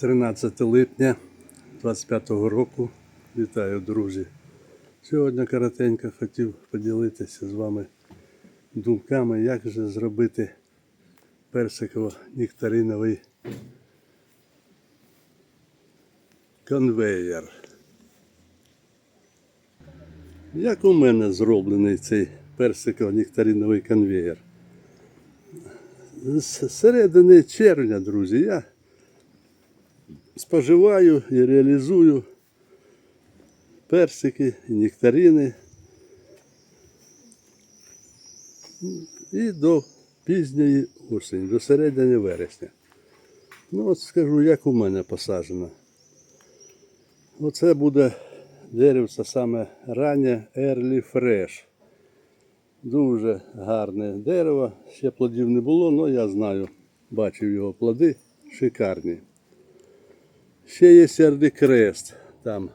13 липня 25-го року. Вітаю, друзі. Сьогодні коротенько хотів поділитися з вами думками, як же зробити персиково-нектариновий конвеєр. Як у мене зроблений цей персиково-нектариновий конвеєр? З середини червня, друзі, я споживаю і реалізую персики нектарини. І до пізньої осені, до середини вересня. Ну от скажу, як у мене посаджено. Оце буде деревце саме раннє Early Fresh. Дуже гарне дерево. Ще плодів не було, але я знаю, бачив його плоди шикарні. Ще є серди крест там.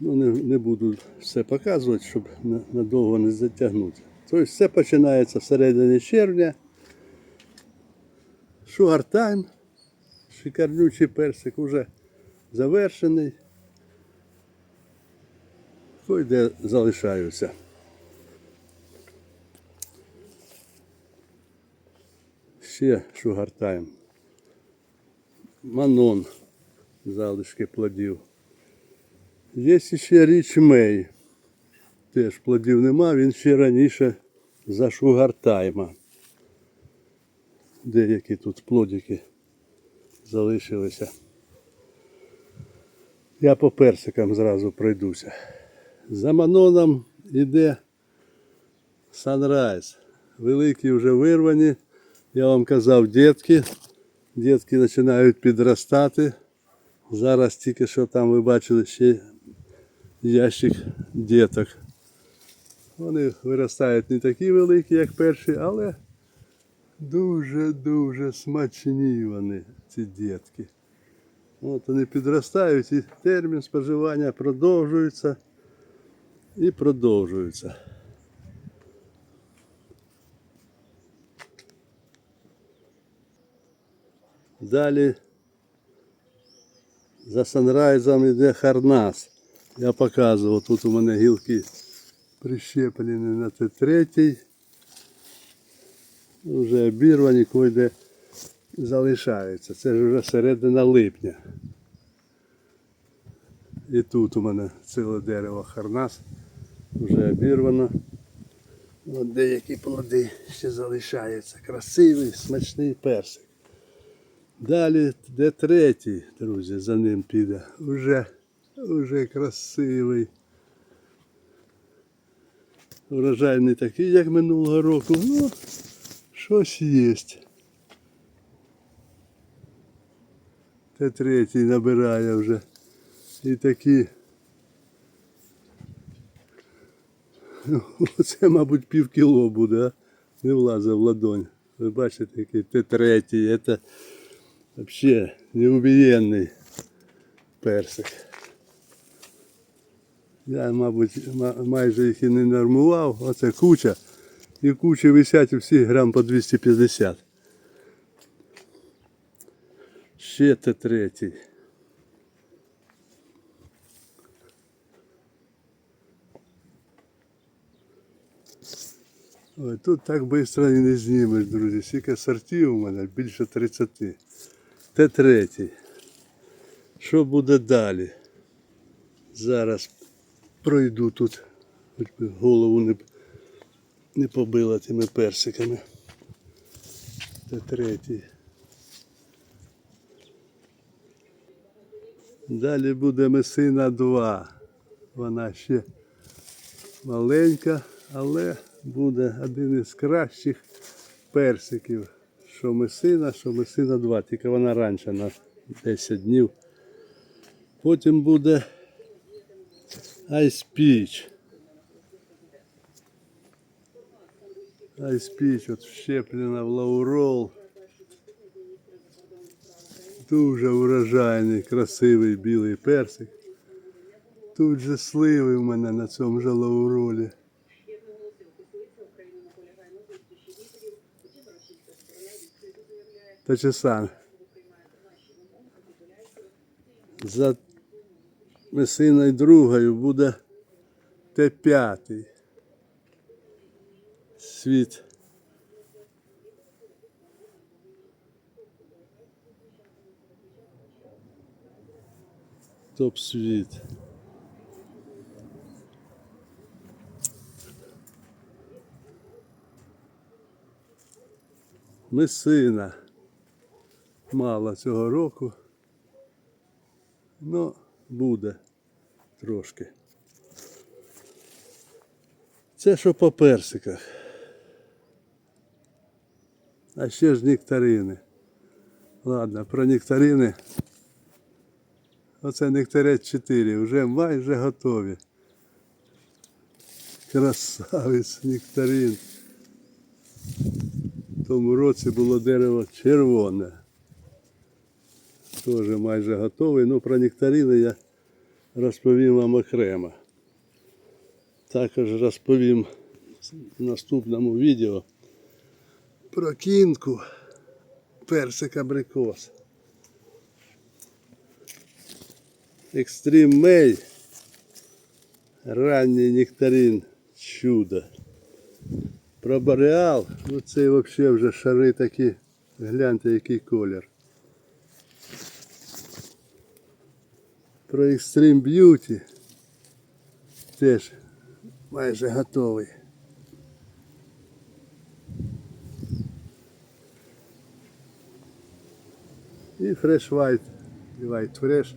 Ну, не, не буду все показувати, щоб надовго не затягнути. Тобто все починається всередині червня. Sugar Time. Шикарнючий персик вже завершений. Ой, де залишаюся. Ще Sugar Time. Манон. Залишки плодів. Є ще річ Мей. Теж плодів нема, він ще раніше за Шугартайма. Деякі тут плодики залишилися. Я по персикам зразу пройдуся. За маноном іде Sunrise. Великі вже вирвані. Я вам казав, дітки. Дітки починають підростати. Зараз тільки що там ви бачили ще ящик діток. Вони виростають не такі великі, як перші, але дуже-дуже смачні вони, ці дітки. От вони підростають і термін споживання продовжується і продовжується. Далі за санрайзом йде Харнас. Я показував, тут у мене гілки прищеплені на Т3. Вже обірвані, кое залишаються. Це ж вже середина липня. І тут у мене ціле дерево Харнас. Вже обірвано. От деякі плоди ще залишаються. Красивий, смачний персик. Далі де третій, друзі, за ним піде. Уже, уже красивий. Врожай не такий, як минулого року. Ну, щось є. Те третій набирає вже. І такі. Це, мабуть, пів кіло буде, а? Не влазить в ладонь. Ви бачите, який те третій. Це Вообще неубиенный персик. Я, мабуть, майже їх і не нормував. Оце куча. І кучі висять всі грам по 250. Ще те третій. Ой, тут так швидко і не знімеш, друзі. Скільки сортів у мене більше 30. Те третій. Що буде далі? Зараз пройду тут, хоч би голову не, не побила тими персиками. Те третій. Далі буде месина 2. Вона ще маленька, але буде один із кращих персиків. Що месина, що месина 2, тільки вона раніше на 10 днів. Потім буде Ice Peach. Ice Peach от вщеплена в лаурол. Дуже врожайний, красивий білий персик. Тут же сливи в мене на цьому же лауролі. Та чи сам. За месиною другою буде Т5. Світ. Топ світ. Месина. Мало цього року. Ну, буде трошки. Це що по персиках. А ще ж нектарини. Ладно, про нектарини. Оце нектарець 4, вже майже готові. Красавець нектарин. В тому році було дерево червоне. Теж майже готовий. Ну, про нектарини я розповім вам окремо. Також розповім в наступному відео про кінку персик абрикос. Екстрім Мей. Ранній нектарин чудо. Про бореал, ну це взагалі вже шари такі. Гляньте, який колір. Про Extreme Beauty теж майже готовий. І Fresh White, і White Fresh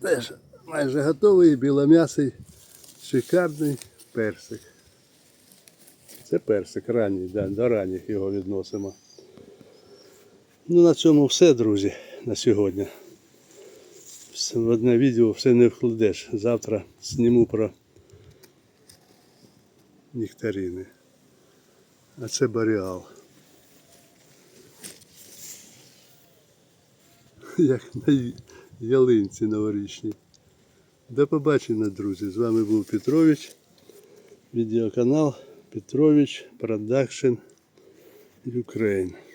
теж майже готовий, білом'ясий, шикарний персик. Це персик ранній, да, до ранніх його відносимо. Ну на цьому все, друзі, на сьогодні. В одне відео все не вкладеш. Завтра зніму про нектарини. А це баріал. Як на ялинці новорічній. До побачення, друзі. З вами був Петрович. Відеоканал Петрович Продакшн Ukraine.